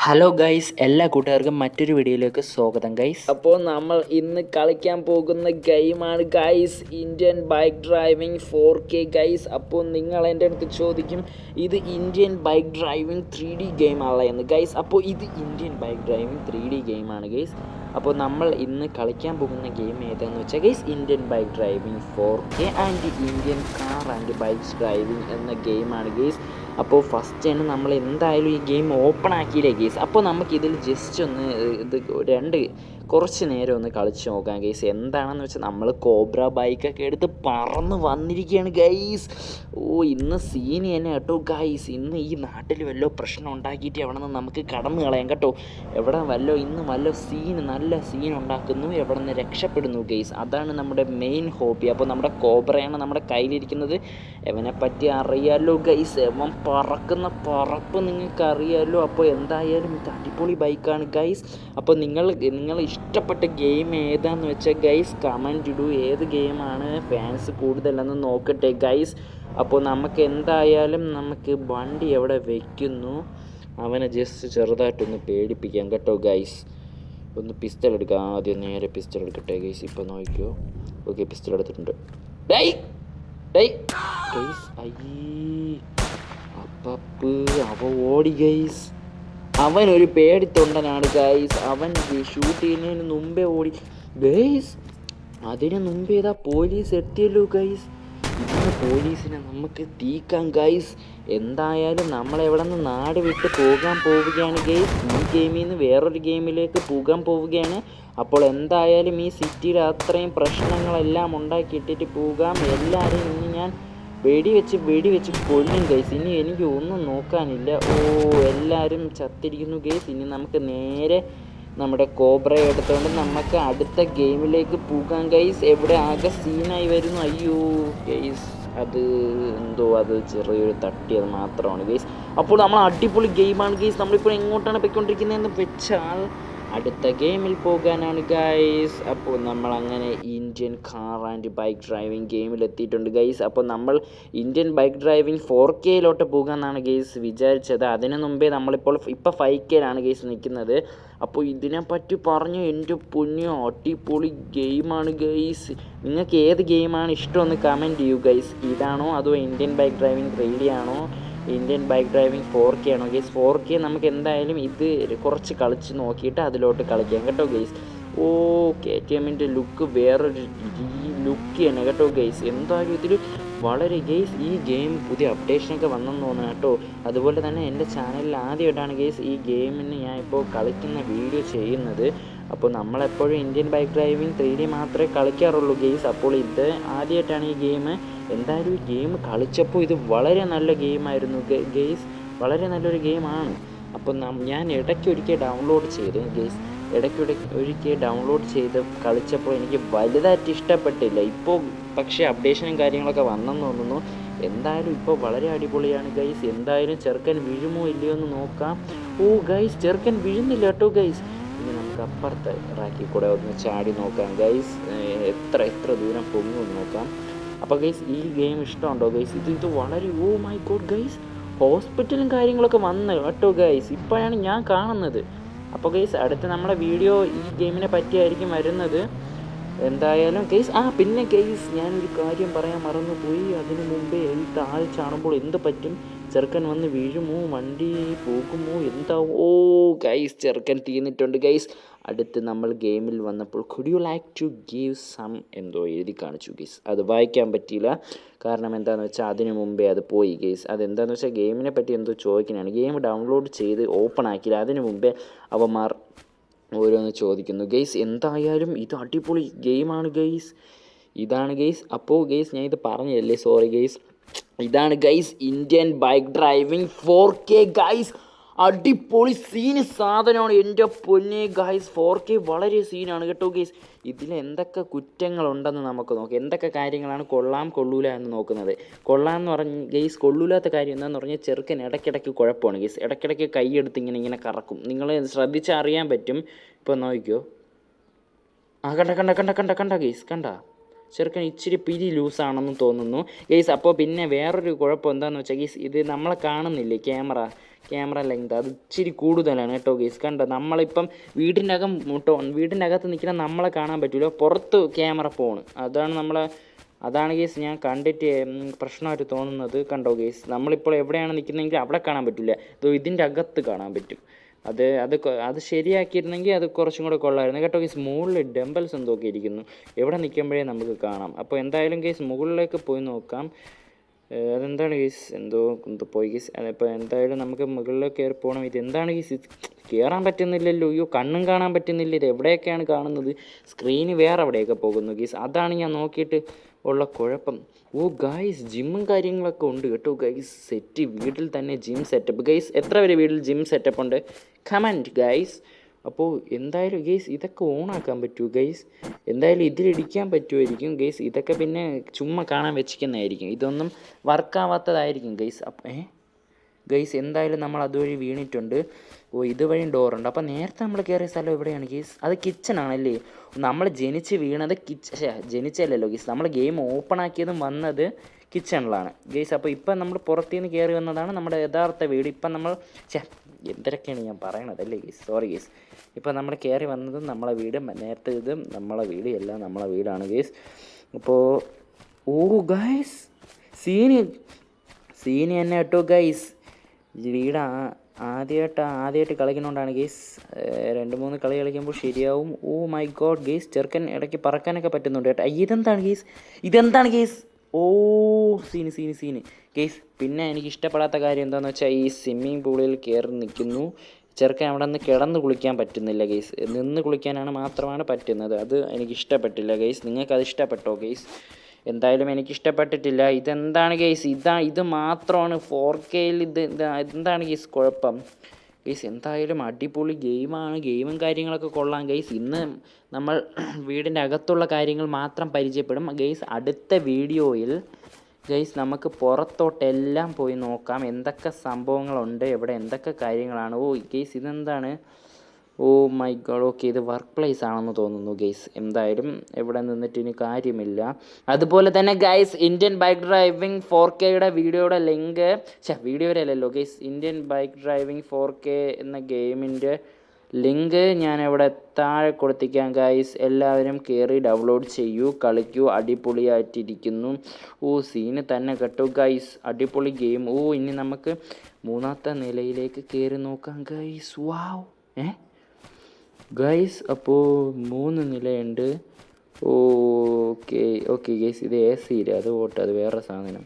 Hello guys എല്ലാ കൂട്ടുകാർക്കും മറ്റൊരു വീഡിയോയിലേക്ക് സ്വാഗതം ഗൈസ് അപ്പോൾ നമ്മൾ ഇന്ന് കളിക്കാൻ പോകുന്ന ഗെയിമാണ് guys Indian bike driving four K guys അപ്പോൾ നിങ്ങൾ എന്റെ അടുത്ത് ചോദിക്കും ഇത് Indian bike driving three D game ആണല്ലോ എന്ന് ഗൈസ് അപ്പോൾ ഇത് Indian bike driving three D ഗെയിമാണ് ഗൈസ് അപ്പോൾ നമ്മൾ ഇന്ന് കളിക്കാൻ പോകുന്ന ഗെയിം ഏതാണെന്ന് വെച്ചാൽ guys Indian bike driving four K and Indian car and bikes driving എന്ന ഗെയിമാണ് ഗൈസ് അപ്പോൾ ഫസ്റ്റ് തന്നെ നമ്മൾ എന്തായാലും ഈ ഗെയിം ഓപ്പൺ ആക്കിയില്ലേ ഗെയ്സ് അപ്പോൾ നമുക്കിതിൽ ജസ്റ്റ് ഒന്ന് ഇത് രണ്ട് കുറച്ച് നേരം ഒന്ന് കളിച്ച് നോക്കാം ഗൈസ് എന്താണെന്ന് വെച്ചാൽ നമ്മൾ കോബ്ര ബൈക്കൊക്കെ എടുത്ത് പറന്ന് വന്നിരിക്കുകയാണ് ഗൈസ് ഓ ഇന്ന് സീന് തന്നെ കേട്ടോ ഗൈസ് ഇന്ന് ഈ നാട്ടിൽ വല്ലോ പ്രശ്നം ഉണ്ടാക്കിയിട്ട് എവിടെ നിന്ന് നമുക്ക് കടന്നു കളയാം കേട്ടോ. എവിടെ വല്ലോ ഇന്ന് വല്ല സീന് നല്ല സീൻ ഉണ്ടാക്കുന്നു എവിടെ നിന്ന് രക്ഷപ്പെടുന്നു ഗൈസ് അതാണ് നമ്മുടെ മെയിൻ ഹോബി അപ്പോൾ നമ്മുടെ കോബ്രയാണ് നമ്മുടെ കയ്യിലിരിക്കുന്നത്. എവനെ പറ്റി അറിയാമല്ലോ ഗൈസ് എവൻ പറക്കുന്ന പറപ്പ് നിങ്ങൾക്ക് അറിയാമല്ലോ അപ്പോൾ എന്തായാലും ഇത് അടിപൊളി ബൈക്കാണ് ഗൈസ് അപ്പോൾ നിങ്ങൾ നിങ്ങൾ ഇഷ്ടപ്പെട്ട ഗെയിം ഏതാന്ന് വെച്ചാൽ ഗൈസ് കമന്റ് ഇടൂ. ഏത് ഗെയിമാണ് ഫാൻസ് കൂടുതലെന്ന് നോക്കട്ടെ ഗൈസ് അപ്പോൾ നമുക്ക് എന്തായാലും നമുക്ക് വണ്ടി എവിടെ വയ്ക്കുന്നു അവനെ ജസ്റ്റ് ചെറുതായിട്ടൊന്ന് പേടിപ്പിക്കാം കേട്ടോ ഗൈസ് ഒന്ന് പിസ്റ്റൾ എടുക്കാം. ആദ്യം നേരെ പിസ്റ്റൾ എടുക്കട്ടെ ഗൈസ് ഇപ്പോൾ നോക്കിയോ ഓക്കെ പിസ്റ്റൾ എടുത്തിട്ടുണ്ട്. ഡൈ ഡൈ ഗൈസ് അയ്യേ. അപ്പപ്പ് അവ ഓടി ഗൈസ് അവൻ ഒരു പേടിത്തൊണ്ടനാണ് ഗൈസ് അവൻ ഷൂട്ട് ചെയ്യുന്നതിന് മുമ്പേ ഓടി. ഗൈസ് അതിന് മുമ്പേ പോലീസ് എത്തിയല്ലോ ഗൈസ് ഇന്ന് പോലീസിനെ നമുക്ക് തീക്കാം ഗൈസ് എന്തായാലും നമ്മൾ എവിടെ നിന്ന് നാട് വിട്ട് പോകാൻ പോവുകയാണ് ഗൈസ് ഈ ഗെയിമിൽ നിന്ന് വേറൊരു ഗെയിമിലേക്ക് പോകാൻ പോവുകയാണ്. അപ്പോൾ എന്തായാലും ഈ സിറ്റിയിൽ അത്രയും പ്രശ്നങ്ങളെല്ലാം ഉണ്ടാക്കിയിട്ടിട്ട് പോകാം. എല്ലാവരെയും ഇനി ഞാൻ വെടിവെച്ച് വെടിവെച്ച് കൊല്ലും ഗൈസ് ഇനി എനിക്ക് ഒന്നും നോക്കാനില്ല. ഓ എല്ലാവരും ചത്തിരിക്കുന്നു ഗൈസ് ഇനി നമുക്ക് നേരെ നമ്മുടെ കോബ്ര എടുത്തുകൊണ്ട് നമുക്ക് അടുത്ത ഗെയിമിലേക്ക് പോകാം ഗൈസ് എവിടെ ആകെ സീനായി വരുന്നു. അയ്യോ ഗൈസ് അത് എന്തോ അത് ചെറിയൊരു തട്ടിയത് മാത്രമാണ് ഗൈസ് അപ്പോൾ നമ്മൾ അടിപൊളി ഗെയിമാണ് ഗൈസ് നമ്മളിപ്പോൾ എങ്ങോട്ടാണ് പോയിക്കൊണ്ടിരിക്കുന്നതെന്ന് വെച്ചാൽ അടുത്ത ഗെയിമിൽ പോകാനാണ് ഗൈസ് അപ്പോൾ നമ്മൾ അങ്ങനെ Indian car and bike driving ഗെയിമിൽ എത്തിയിട്ടുണ്ട് ഗൈസ് അപ്പോൾ നമ്മൾ ഇന്ത്യൻ ബൈക്ക് ഡ്രൈവിംഗ് ഫോർ കെയിലോട്ട് പോകാമെന്നാണ് ഗൈസ് വിചാരിച്ചത്. അതിനു മുമ്പേ നമ്മളിപ്പോൾ ഇപ്പോൾ ഫൈവ് കെയിലാണ് ഗൈസ് നിൽക്കുന്നത്. അപ്പോൾ ഇതിനെപ്പറ്റി പറഞ്ഞു എന്റെ പൊന്നോ അടിപൊളി ഗെയിമാണ് ഗൈസ് നിങ്ങൾക്ക് ഏത് ഗെയിമാണ് ഇഷ്ടമെന്ന് കമന്റ് ചെയ്യൂ ഗൈസ് ഇതാണോ അതോ Indian bike driving റെയിലിയാണോ Indian bike driving four K ആണോ? ഗെയ്സ് ഫോർ കെ നമുക്ക് എന്തായാലും ഇത് കുറച്ച് കളിച്ച് നോക്കിയിട്ട് അതിലോട്ട് കളിക്കാം കേട്ടോ ഗെയ്സ് ഓ കെ ടി എമ്മിന്റെ ലുക്ക് വേറൊരു ലുക്ക് തന്നെ കേട്ടോ ഗെയ്സ് എന്തായാലും ഇതിൽ വളരെ ഗെയ്സ് ഈ ഗെയിം പുതിയ അപ്ഡേഷനൊക്കെ വന്നെന്ന് തോന്നുന്നു കേട്ടോ. അതുപോലെ തന്നെ എന്റെ ചാനലിൽ ആദ്യമായിട്ടാണ് ഗെയ്സ് ഈ ഗെയിമിന് ഞാൻ ഇപ്പോൾ കളിക്കുന്ന വീഡിയോ ചെയ്യുന്നത്. അപ്പോൾ നമ്മളെപ്പോഴും Indian bike driving three D മാത്രമേ കളിക്കാറുള്ളൂ ഗെയ്സ് അപ്പോൾ ഇത് ആദ്യമായിട്ടാണ് ഈ ഗെയിം എന്തായാലും ഈ ഗെയിം കളിച്ചപ്പോൾ ഇത് വളരെ നല്ല ഗെയിമായിരുന്നു ഗെയ്സ് വളരെ നല്ലൊരു ഗെയിമാണ് അപ്പോൾ ഞാൻ ഇടയ്ക്കൊരിക്കൽ ഡൗൺലോഡ് ചെയ്തു. ഗെയ്സ് ഇടയ്ക്കിടയ്ക്ക് ഒരിക്കൽ ഡൗൺലോഡ് ചെയ്ത് കളിച്ചപ്പോൾ എനിക്ക് വലുതായിട്ട് ഇഷ്ടപ്പെട്ടില്ല. ഇപ്പോൾ പക്ഷേ അപ്ഡേഷനും കാര്യങ്ങളൊക്കെ വന്നെന്ന് തോന്നുന്നു. എന്തായാലും ഇപ്പോൾ വളരെ അടിപൊളിയാണ് ഗൈസ് എന്തായാലും ചെറുക്കൻ വീഴുമോ ഇല്ലയോ എന്ന് നോക്കാം. ഓ ഗൈസ് ചെറുക്കൻ വീഴുന്നില്ല കേട്ടോ ഗൈസ് ഇനി നമുക്ക് അപ്പുറത്തെ റാക്കിൽ കൂടെ ഒന്ന് ചാടി നോക്കാം ഗൈസ് എത്ര എത്ര ദൂരം പൊങ്ങുമെന്ന് നോക്കാം. അപ്പോൾ ഗൈസ് ഈ ഗെയിം ഇഷ്ടമുണ്ടോ? ഗൈസ് ഇത് ഇത് വളരെ ഓ മൈ ഗോഡ് ഗൈസ് ഹോസ്പിറ്റലും കാര്യങ്ങളൊക്കെ വന്ന്. കേട്ടോ ഗൈസ് ഇപ്പോഴാണ് ഞാൻ കാണുന്നത്. അപ്പോൾ ഗൈസ് അടുത്ത നമ്മുടെ വീഡിയോ ഈ ഗെയിമിനെ പറ്റിയായിരിക്കും വരുന്നത്. എന്തായാലും കേസ് ആ പിന്നെ കേസ് ഞാനൊരു കാര്യം പറയാൻ മറന്നുപോയി. അതിനു മുമ്പേ ഈ താഴെ എന്ത് പറ്റും? ചെറുക്കൻ വന്ന് വീഴുമോ? വണ്ടി പോകുമോ? എന്താ ഓ ഗൈസ് ചെറുക്കൻ തീർന്നിട്ടുണ്ട് ഗൈസ് അടുത്ത് നമ്മൾ ഗെയിമിൽ വന്നപ്പോൾ could you like to give some എന്തോ എഴുതി കാണിച്ചു ഗെയ്സ് അത് വായിക്കാൻ പറ്റിയില്ല. കാരണം എന്താണെന്ന് വെച്ചാൽ അതിന് മുമ്പേ അത് പോയി ഗെയ്സ് അതെന്താണെന്ന് വെച്ചാൽ ഗെയിമിനെ പറ്റി എന്തോ ചോദിക്കുന്നതാണ് ഗെയിം ഡൗൺലോഡ് ചെയ്ത് ഓപ്പൺ ആക്കിയില്ല. അതിന് മുമ്പേ അവന്മാർ ഓരോന്ന് ചോദിക്കുന്നു ഗെയ്സ് എന്തായാലും ഇത് അടിപൊളി ഗെയിമാണ് ഗെയ്സ് ഇതാണ് ഗെയ്സ് അപ്പോൾ ഗെയ്സ് ഞാൻ ഇത് പറഞ്ഞതല്ലേ? സോറി ഗെയ്സ് ഇതാണ് guys Indian bike driving four K guys അടിപൊളി സീന് സാധനമാണ്. എന്റെ പൊന്നെ ഗൈസ് ഫോർ കെ വളരെ സീനാണ് കേട്ടോ ഗൈസ് ഇതിൽ എന്തൊക്കെ കുറ്റങ്ങളുണ്ടെന്ന് നമുക്ക് നോക്കാം. എന്തൊക്കെ കാര്യങ്ങളാണ് കൊള്ളാം കൊള്ളൂല എന്ന് നോക്കുന്നത്? കൊള്ളാം എന്ന് പറഞ്ഞ് ഗെയ്സ് കൊള്ളൂലാത്ത കാര്യം എന്താണെന്ന് പറഞ്ഞാൽ ചെറുക്കൻ ഇടയ്ക്കിടയ്ക്ക് കുഴപ്പമാണ് ഗെയ്സ് ഇടയ്ക്കിടയ്ക്ക് കൈയെടുത്ത് ഇങ്ങനെ ഇങ്ങനെ കറക്കും. നിങ്ങൾ ശ്രദ്ധിച്ചറിയാൻ പറ്റും. ഇപ്പോൾ നോക്കിക്കോ. ആ കണ്ട കണ്ട കണ്ട കണ്ട കണ്ട ഗെയ്സ് കണ്ട. ചെറുക്കൻ ഇച്ചിരി പിരി ലൂസാണെന്ന് തോന്നുന്നു. ഗെയ്സ് അപ്പോൾ പിന്നെ വേറൊരു കുഴപ്പം എന്താണെന്ന് വെച്ചാൽ ഗെയ്സ് ഇത് നമ്മളെ കാണുന്നില്ലേ ക്യാമറ? ക്യാമറ ലെങ്ത് അത് ഇച്ചിരി കൂടുതലാണ് കേട്ടോ ഗേസ് കണ്ടോ? നമ്മളിപ്പം വീടിന്റെ അകം മുട്ടോ വീടിന്റെ അകത്ത് നിൽക്കുന്ന നമ്മളെ കാണാൻ പറ്റില്ല പുറത്ത് ക്യാമറ പോണ് അതാണ് നമ്മളെ അതാണ് കേസ് ഞാൻ കണ്ടിട്ട് പ്രശ്നമായിട്ട് തോന്നുന്നത് കണ്ടോ കേസ് നമ്മളിപ്പോൾ എവിടെയാണ് നിൽക്കുന്നതെങ്കിൽ അവിടെ കാണാൻ പറ്റില്ല ഇത് ഇതിന്റെ അകത്ത് കാണാൻ പറ്റും. അത് അത് അത് ശരിയാക്കിയിരുന്നെങ്കിൽ അത് കുറച്ചും കൂടെ കൊള്ളായിരുന്നു കേട്ടോ കേസ് മുകളിൽ ഡംബൽസ് എന്തൊക്കെ ഇരിക്കുന്നു. എവിടെ നിൽക്കുമ്പോഴേ നമുക്ക് കാണാം. അപ്പോൾ എന്തായാലും കേസ് മുകളിലേക്ക് പോയി നോക്കാം. അതെന്താണ് ഗീസ് എന്തോ പോയി ഗീസ് അതിപ്പോൾ എന്തായാലും നമുക്ക് മുകളിലേക്ക് കയറി പോകണം ഇത് എന്താണ് ഇത് കയറാൻ പറ്റുന്നില്ലല്ലോ. അയ്യോ കണ്ണും കാണാൻ പറ്റുന്നില്ല. ഇത് എവിടെയൊക്കെയാണ് കാണുന്നത്? സ്ക്രീന് വേറെ എവിടെയൊക്കെ പോകുന്നു ഗീസ് അതാണ് ഞാൻ നോക്കിയിട്ട് ഉള്ള കുഴപ്പം. ഓ ഗൈസ് ജിമ്മും കാര്യങ്ങളൊക്കെ ഉണ്ട് കേട്ടോ ഗൈസ് സെറ്റ് വീട്ടിൽ തന്നെ ജിം സെറ്റപ്പ് ഗൈസ് എത്ര പേര് വീട്ടിൽ ജിം സെറ്റപ്പ് ഉണ്ട്? കമന്റ് ഗൈസ് അപ്പോൾ എന്തായാലും ഗെയ്സ് ഇതൊക്കെ ഓണാക്കാൻ പറ്റുമോ ഗെയ്സ് എന്തായാലും ഇതിലിടിക്കാൻ പറ്റുമായിരിക്കും ഗെയ്സ് ഇതൊക്കെ പിന്നെ ചുമ്മാ കാണാൻ വെച്ചിരിക്കുന്നതായിരിക്കും. ഇതൊന്നും വർക്കാവാത്തതായിരിക്കും ഗെയ്സ് അപ്പം ഏ? ഗെയ്സ് എന്തായാലും നമ്മൾ അതുവഴി വീണിട്ടുണ്ട്. ഓ ഇതുവഴി ഡോറുണ്ട് അപ്പോൾ നേരത്തെ നമ്മൾ കയറിയ സ്ഥലം എവിടെയാണ് ഗെയ്സ് അത് കിച്ചണാണല്ലേ നമ്മൾ ജനിച്ച് വീണത് കിച്ച ജനിച്ചല്ലല്ലോ ഗെയ്സ് നമ്മൾ ഗെയിം ഓപ്പൺ ആക്കിയതും വന്നത് കിച്ചണിലാണ് ഗെയ്സ് അപ്പോൾ ഇപ്പം നമ്മൾ പുറത്തുനിന്ന് കയറി വന്നതാണ് നമ്മുടെ യഥാർത്ഥ വീട്. ഇപ്പം നമ്മൾ എന്തൊക്കെയാണ് ഞാൻ പറയണത് അല്ലേ ഗീസ് സോറി ഗീസ് ഇപ്പോൾ നമ്മൾ കയറി വന്നതും നമ്മളെ വീട് നേരത്തെ ഇതും നമ്മളെ വീട് എല്ലാം നമ്മളെ വീടാണ് ഗീസ് അപ്പോൾ ഓ ഗൈസ് സീനി സീനി തന്നെ കേട്ടോ ഗൈസ് വീട് ആദ്യമായിട്ട് ആദ്യമായിട്ട് കളിക്കുന്നതുകൊണ്ടാണ് ഗെയ്സ് രണ്ട് മൂന്ന് കളി കളിക്കുമ്പോൾ ശരിയാവും. ഓ മൈ ഗോഡ് ഗെയ്സ് ചെറുക്കൻ ഇടയ്ക്ക് പറക്കാനൊക്കെ പറ്റുന്നുണ്ട് കേട്ടോ. ഇതെന്താണ് ഗെയ്സ് ഇതെന്താണ് ഗെയ്സ് ഓ സീന് സീന് സീന് ഗെയ്സ് പിന്നെ എനിക്ക് ഇഷ്ടപ്പെടാത്ത കാര്യം എന്താണെന്ന് വെച്ചാൽ ഈ സ്വിമ്മിംഗ് പൂളിൽ കയറി നിൽക്കുന്നു. ചെറുക്കൻ അവിടെ നിന്ന് കിടന്ന് കുളിക്കാൻ പറ്റുന്നില്ല ഗെയ്സ്. നിന്ന് കുളിക്കാനാണ് മാത്രമാണ് പറ്റുന്നത്. അത് എനിക്ക് ഇഷ്ടപ്പെട്ടില്ല ഗെയ്സ്. നിങ്ങൾക്ക് അത് ഇഷ്ടപ്പെട്ടോ ഗെയ്സ്? എന്തായാലും എനിക്ക് ഇഷ്ടപ്പെട്ടിട്ടില്ല ഇതെന്താണ് ഗെയ്സ്? ഇതാ ഇത് മാത്രമാണ്. ഫോർ കെയിൽ ഇത് എന്താണ് ഗെയ്സ് കുഴപ്പം? ഗെയ്സ് എന്തായാലും അടിപൊളി ഗെയിമാണ്. ഗെയിമും കാര്യങ്ങളൊക്കെ കൊള്ളാം ഗെയ്സ്. ഇന്ന് നമ്മൾ വീടിന്റെ അകത്തുള്ള കാര്യങ്ങൾ മാത്രം പരിചയപ്പെടും. ഗെയ്സ് അടുത്ത വീഡിയോയിൽ ഗൈസ് നമുക്ക് പുറത്തോട്ടെല്ലാം പോയി നോക്കാം. എന്തൊക്കെ സംഭവങ്ങളുണ്ട്? എവിടെ എന്തൊക്കെ കാര്യങ്ങളാണ്? ഓ ഗെയ്സ് ഇതെന്താണ്? ഓ മൈ ഗോഡ് ഓക്കെ ഇത് വർക്ക് പ്ലേസ് ആണെന്ന് തോന്നുന്നു ഗെയ്സ് എന്തായാലും എവിടെ നിന്നിട്ട് ഇനി കാര്യമില്ല. അതുപോലെ തന്നെ guys Indian bike driving four കെയുടെ വീഡിയോയുടെ ലിങ്ക് അല്ലല്ലോ guys Indian bike driving four K എന്ന ഗെയിമിന്റെ ലിങ്ക് ഞാൻ ഇവിടെ താഴെ കൊടുത്തിരിക്കാം ഗൈസ് എല്ലാവരും കയറി ഡൗൺലോഡ് ചെയ്യൂ കളിക്കൂ അടിപൊളിയായിട്ടിരിക്കുന്നു. ഓ സീന് തന്നെ കേട്ടോ ഗൈസ് അടിപൊളി ഗെയിം ഓ ഇനി നമുക്ക് മൂന്നാമത്തെ നിലയിലേക്ക് കയറി നോക്കാം ഗൈസ് വാവ് ഏ? ഗൈസ് അപ്പോൾ മൂന്ന് നിലയുണ്ട്. ഓക്കെ ഓക്കെ ഗൈസ് ഇത് എ സിയില്ല അത് ഓട്ടോ അത് വേറെ സാധനം.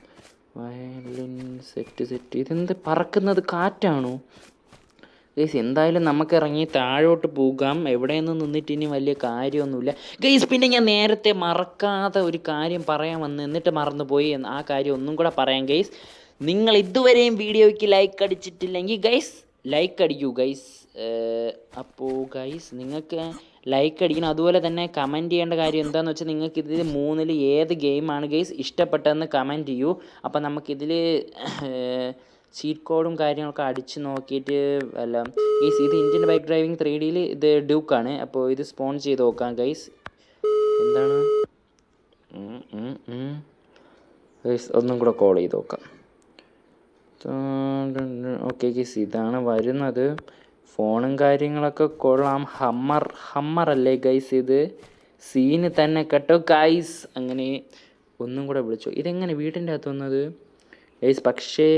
വയലിൻ സെറ്റ് സെറ്റ് ഇതെന്ത് പറക്കുന്നത്? കാറ്റാണോ? ഗൈസ് എന്തായാലും നമുക്ക് ഇറങ്ങി താഴോട്ട് പോകാം. എവിടെയൊന്നും നിന്നിട്ട് ഇനി വലിയ കാര്യമൊന്നുമില്ല. ഗൈസ് പിന്നെ ഞാൻ നേരത്തെ മറക്കാതെ ഒരു കാര്യം പറയാൻ വന്ന് എന്നിട്ട് മറന്നുപോയി ആ കാര്യം ഒന്നും കൂടെ പറയാം ഗൈസ് നിങ്ങൾ ഇതുവരെയും വീഡിയോയ്ക്ക് ലൈക്ക് അടിച്ചിട്ടില്ലെങ്കിൽ ഗൈസ് ലൈക്ക് അടിക്കൂ ഗൈസ് അപ്പോൾ ഗൈസ് നിങ്ങൾക്ക് ലൈക്ക് അടിക്കണം. അതുപോലെ തന്നെ കമന്റ് ചെയ്യേണ്ട കാര്യം എന്താണെന്ന് വെച്ചാൽ നിങ്ങൾക്ക് ഇതിൽ മൂന്നിൽ ഏത് ഗെയിമാണ് ഗൈസ് ഇഷ്ടപ്പെട്ടതെന്ന് കമന്റ് ചെയ്യൂ. അപ്പോൾ നമുക്കിതിൽ ചീറ്റ് കോഡും കാര്യങ്ങളൊക്കെ അടിച്ച് നോക്കിയിട്ട് അല്ല ഗൈസ് ഇത് ഇന്ത്യൻ ബൈക്ക് ഡ്രൈവിംഗ് ത്രീ ഡിയിൽ ഇത് ഡ്യൂക്കാണ് അപ്പോൾ ഇത് സ്പോൺ ചെയ്ത് നോക്കാം ഗൈസ് എന്താണ്? ഗൈസ് ഒന്നും കൂടെ കോൾ ചെയ്ത് നോക്കാം. ഓക്കെ ഗൈസ് ഇതാണ് വരുന്നത്. ഫോണും കാര്യങ്ങളൊക്കെ കൊള്ളാം. ഹമ്മർ ഹമ്മർ അല്ലേ ഗൈസ് ഇത്? സീന് തന്നെ കേട്ടോ ഗൈസ് അങ്ങനെ ഒന്നും കൂടെ വിളിച്ചു. ഇതെങ്ങനെ വീടിന്റെ അകത്ത് വന്നത്? ഗൈസ് പക്ഷേ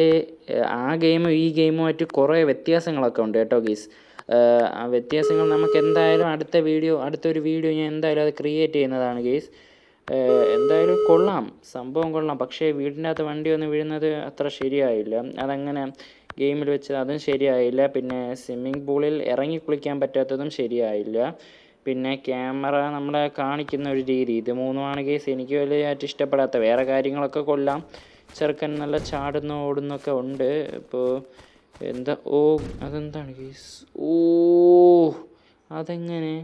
ആ ഗെയിമും ഈ ഗെയിമുമായിട്ട് കുറേ വ്യത്യാസങ്ങളൊക്കെ ഉണ്ട് കേട്ടോ ഗെയ്സ് ആ വ്യത്യാസങ്ങൾ നമുക്ക് എന്തായാലും അടുത്ത വീഡിയോ അടുത്തൊരു വീഡിയോ ഞാൻ എന്തായാലും അത് ക്രിയേറ്റ് ചെയ്യുന്നതാണ് ഗെയ്സ് എന്തായാലും കൊള്ളാം. സംഭവം കൊള്ളാം. പക്ഷേ വീടിന്റെ അകത്ത് വണ്ടി ഒന്ന് വീഴുന്നത് അത്ര ശരിയായില്ല. അതങ്ങനെ ഗെയിമിൽ വെച്ച് അതും ശരിയായില്ല. പിന്നെ സ്വിമ്മിംഗ് പൂളിൽ ഇറങ്ങി കുളിക്കാൻ പറ്റാത്തതും ശരിയായില്ല. പിന്നെ ക്യാമറ നമ്മളെ കാണിക്കുന്ന ഒരു രീതി. ഇത് മൂന്നുമാണ് കേസ് എനിക്ക് വലിയതായിട്ട് ഇഷ്ടപ്പെടാത്ത. വേറെ കാര്യങ്ങളൊക്കെ കൊല്ലാം ചെറുക്കൻ നല്ല ചാടുന്ന ഓടുന്നൊക്കെ ഉണ്ട്. ഇപ്പോൾ എന്താ? ഓ അതെന്താണ് ഗൈസ് ഓ അതെങ്ങനെ?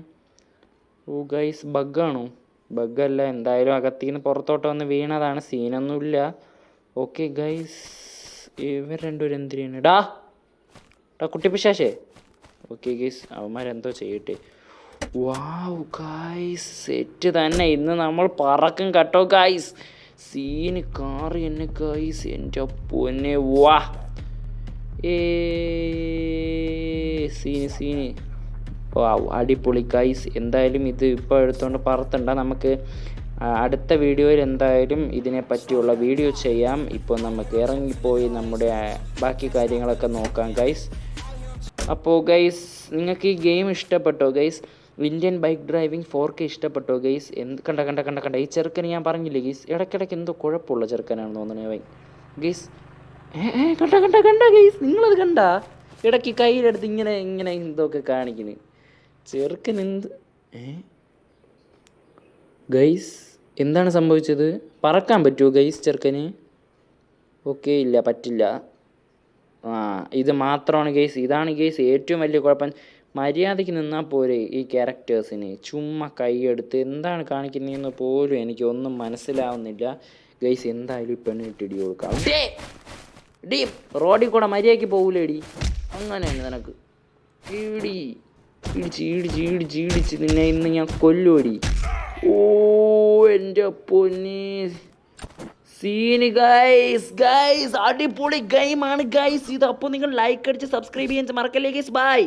ഓ ഗൈസ് ബഗ്ഗാണോ? ബഗ്ഗല്ല എന്തായാലും അകത്തിന്ന് പുറത്തോട്ട് വന്ന് വീണതാണ്. സീനൊന്നുമില്ല. ഓക്കെ ഗൈസ് ഇവർ രണ്ടുപേരും എന്തിനാണ് ഡാ ഡാ കുട്ടിപ്പിശാശേ ഓക്കെ ഗൈസ് അവന്മാരെന്തോ ചെയ്യട്ടെ. വാവ് ഗൈസ് സെറ്റ് തന്നെ. ഇന്ന് നമ്മൾ പറക്കും കേട്ടോ ഗൈസ് സീന് കാറ് എന്നെ ഗൈസ് എന്റെ പൊന്നെ. വാ. ഏ സീന് സീന്. വാവ് അടിപൊളി കൈസ് എന്തായാലും ഇത് ഇപ്പോൾ എടുത്തുകൊണ്ട് പറത്തണ്ട. നമുക്ക് അടുത്ത വീഡിയോയിൽ എന്തായാലും ഇതിനെ പറ്റിയുള്ള വീഡിയോ ചെയ്യാം. ഇപ്പോൾ നമുക്ക് ഇറങ്ങിപ്പോയി നമ്മുടെ ബാക്കി കാര്യങ്ങളൊക്കെ നോക്കാം ഗൈസ് അപ്പോൾ ഗൈസ് നിങ്ങൾക്ക് ഈ ഗെയിം ഇഷ്ടപ്പെട്ടോ guys Indian bike driving four K ഇഷ്ടപ്പെട്ടോ ഗെയ്സ് എന്ത് കണ്ട കണ്ട കണ്ട കണ്ട. ഈ ചെറുക്കന് ഞാൻ പറഞ്ഞില്ലേ ഗെയ്സ് ഇടയ്ക്കിടയ്ക്ക് എന്തോ കുഴപ്പമുള്ള ചെറുക്കനാണെന്ന് തോന്നുന്നത് അവൻ. ഗെയ്സ് ഏ കണ്ട കണ്ട കണ്ട ഗെയ്സ് നിങ്ങളത് കണ്ട? ഇടയ്ക്ക് കയ്യിലെടുത്ത് ഇങ്ങനെ ഇങ്ങനെ എന്തൊക്കെ കാണിക്കുന്നു ചെറുക്കൻ എന്ത് ഏ? ഗൈസ് എന്താണ് സംഭവിച്ചത്? പറക്കാൻ പറ്റുമോ ഗൈസ് ചെറുക്കന്? ഓക്കെ ഇല്ല പറ്റില്ല. ആ ഇത് മാത്രമാണ് ഗെയ്സ് ഇതാണ് ഗെയ്സ് ഏറ്റവും വലിയ കുഴപ്പം. മര്യാദയ്ക്ക് നിന്നാൽ പോരെ ഈ ക്യാരക്ടേഴ്സിന്. ചുമ്മാ കൈയെടുത്ത് എന്താണ് കാണിക്കുന്നതെന്ന് പോലും എനിക്ക് ഒന്നും മനസ്സിലാവുന്നില്ല. ഗൈസ് എന്തായാലും ഈ പെണ്ണിട്ട് ഇടി കൊടുക്കാം. ഡേ റോഡിൽ കൂടെ മര്യാദയ്ക്ക് പോകൂലേടി. തന്നെ നിനക്ക്. ഇടി ഇടിച്ച് ഇടിച്ച് ഇടിച്ച് ഇടിച്ച് നിന്നെ ഇന്ന് ഞാൻ കൊല്ലുമടി ഓ എന്റെ പൊന്നി. സീന് ഗൈസ് ഗൈസ് അടിപൊളി ഗെയിമാണ് ഗൈസ്. ഇത് അപ്പോൾ നിങ്ങൾ ലൈക്ക് അടിച്ച് സബ്സ്ക്രൈബ് ചെയ്യാൻ മറക്കല്ലേ ഗൈസ്? ബൈ